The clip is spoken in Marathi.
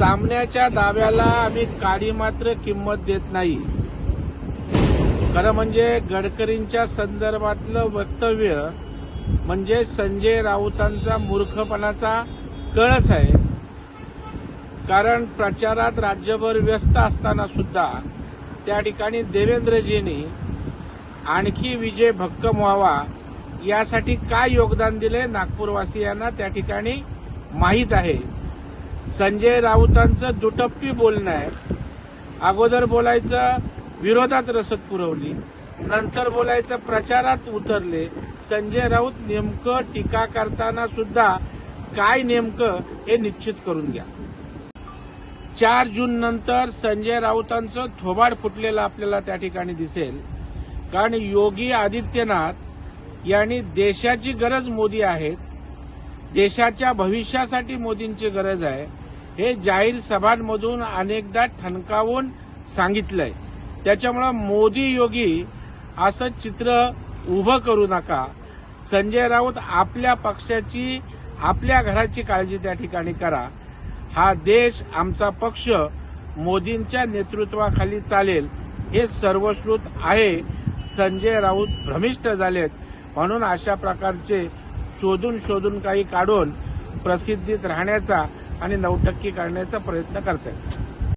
सामन्याच्या दाव्याला आम्ही काडी मात्र किंमत देत नाही. खरं म्हणजे गडकरींच्या संदर्भातलं वक्तव्य म्हणजे संजय राऊतांचा मूर्खपणाचा कळस आहे. कारण प्रचारात राज्यभर व्यस्त असताना सुद्धा त्या ठिकाणी देवेंद्रजींनी आणखी विजय भक्कम व्हावा यासाठी काय योगदान दिले नागपूरवासियांना त्या ठिकाणी माहीत आहे. संजय राऊतांचं दुटप्पी बोलणं आहे. अगोदर बोलायचं विरोधात रसद पुरवली. नंतर बोलायचं प्रचारात उतरले. संजय राऊत नेमकं टीका करताना सुद्धा काय नेमकं हे निश्चित करून घ्या. चार जून नंतर संजय राऊतांचं थोबाड फुटलेलं आपल्याला त्या ठिकाणी दिसेल. कारण योगी आदित्यनाथ यांनी देशाची गरज मोदी आहेत. देशाच्या भविष्यासाठी मोदींची गरज आहे. हे जाहीर सभांमधून अनेकदा ठणकावून सांगितलंय. त्याच्यामुळं मोदी योगी असं चित्र उभं करू नका. संजय राऊत आपल्या पक्षाची आपल्या घराची काळजी त्या ठिकाणी करा. हा देश आमचा पक्ष मोदींच्या नेतृत्वाखाली चालेल. हे सर्वश्रुत आहे. संजय राऊत भ्रमिष्ट झालेत. म्हणून अशा प्रकारचे शोधून शोधून काही काढून प्रसिद्धीत राहण्याचा आणि नऊटक्की काढण्याचा प्रयत्न करतात